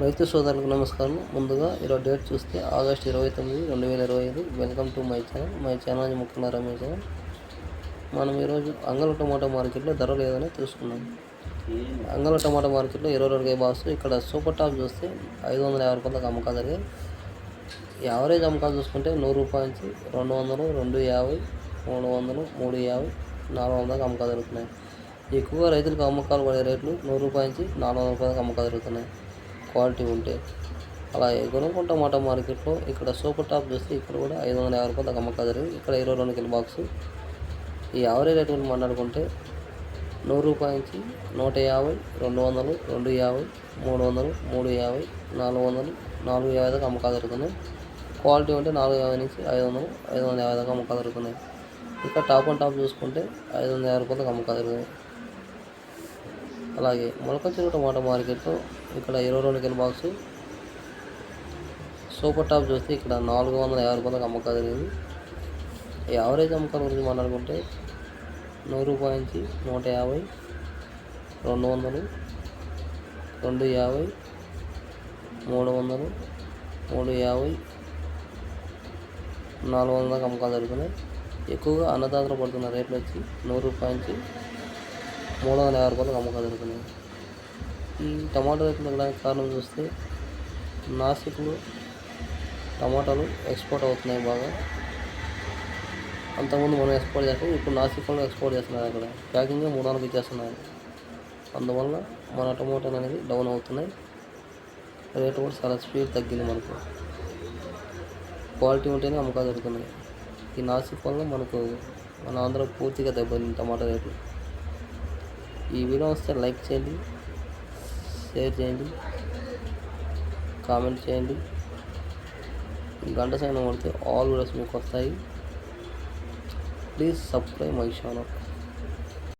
రైతు సోదరులకు నమస్కారం. ముందుగా ఇలా డేట్ చూస్తే ఆగస్ట్ ఇరవై తొమ్మిది రెండు వేల ఇరవై ఐదు. Welcome to my channel. My channel ముఖ్యంగా రమేష్ మనం ఈరోజు అంగళ టమాటా మార్కెట్లో ధరలు లేదని తెలుసుకున్నాం అంగళ టమాటా మార్కెట్లో ఇరవై రెండు బాక్స్. ఇక్కడ సూపర్ టాప్ చూస్తే ఐదు వందల యాభై రూపాయలకు అమ్మకాలు జరిగాయి. యావరేజ్ అమ్మకాలు చూసుకుంటే నూరు రూపాయల నుంచి రెండు వందలు రెండు యాభై మూడు వందలు మూడు యాభై నాలుగు వందలకు అమ్మకాలు జరుగుతున్నాయి. ఎక్కువగా రైతులకు అమ్మకాలు పడే రేట్లు నూరు రూపాయల నుంచి నాలుగు వందల రూపాయలకు అమ్మకాలు జరుగుతున్నాయి. క్వాలిటీ ఉంటే అలా గుణకుంట మాట మార్కెట్లో. ఇక్కడ సూపర్ టాప్ చూస్తే ఇక్కడ కూడా ఐదు వందల యాభై రూపాయలకు అమ్మకాలు జరిగింది ఇక్కడ ఇరవై రెండు కిలో బాక్స్. ఈ యావరేజ్ రేట్ గురించి మాట్లాడుకుంటే నూరు రూపాయల నుంచి నూట యాభై రెండు వందలు రెండు యాభై మూడు వందలు మూడు యాభై నాలుగు వందలు నాలుగు యాభై దాకా అమ్మకాలు జరుగుతున్నాయి. క్వాలిటీ ఉంటే నాలుగు యాభై నుంచి ఐదు వందలు ఐదు వందల యాభై దాకా అమ్మకాలు జరుగుతున్నాయి. ఇక్కడ టాప్ అండ్ టాప్ చూసుకుంటే ఐదు వందల యాభై రూపాయలకు అమ్మకాలు జరుగుతున్నాయి. అలాగే మొలకచెరువు టమాటా మార్కెట్లో ఇక్కడ ఇరవై రెండు కిలో బాక్స్. సూపర్ టాప్ చూస్తే ఇక్కడ నాలుగు వందల యాభై రూపాయలకు అమ్మకాలు జరిగింది. యావరేజ్ అమ్మకాల గురించి మాట్లాడుకుంటే నూరు రూపాయల నుంచి నూట యాభై రెండు వందలు రెండు యాభై మూడు వందలు మూడు యాభై నాలుగు వందల అమ్మకాలు జరుగుతున్నాయి. ఎక్కువగా అన్నదాతలు పడుతున్న రేట్లు వచ్చి నూరు రూపాయల నుంచి మూడు వందల యాభై రూపాయలకు అమ్మకాలు జరుగుతున్నాయి ఈ టమాటా రేట్లు తగ్గడానికి కారణం చూస్తే నాసిక్లో టమాటాలు ఎక్స్పోర్ట్ అవుతున్నాయి బాగా. అంతకుముందు మనం ఎక్స్పోర్ట్ చేస్తాం ఇప్పుడు నాసిక్లో ఎక్స్పోర్ట్ చేస్తున్నారు అక్కడ ప్యాకింగ్ మూడు వందలకి ఇచ్చేస్తున్నారు. అందువల్ల మన టమాటాలు అనేది డౌన్ అవుతున్నాయి. రేటు కూడా చాలా స్పీడ్ తగ్గింది మనకు. క్వాలిటీ ఉంటేనే అమ్మకాలు జరుగుతున్నాయి ఈ నాసిక్ వల్ల మనకు మన ఆంధ్ర పూర్తిగా దెబ్బతింది టమాటా రేట్లు. ఈ వీడియో వస్తే లైక్ చేయండి షేర్ చేయండి కామెంట్ చేయండి. గంట సైన్ కొడితే ఆల్ వీడియోస్ మీకు వస్తాయి. Please subscribe my channel.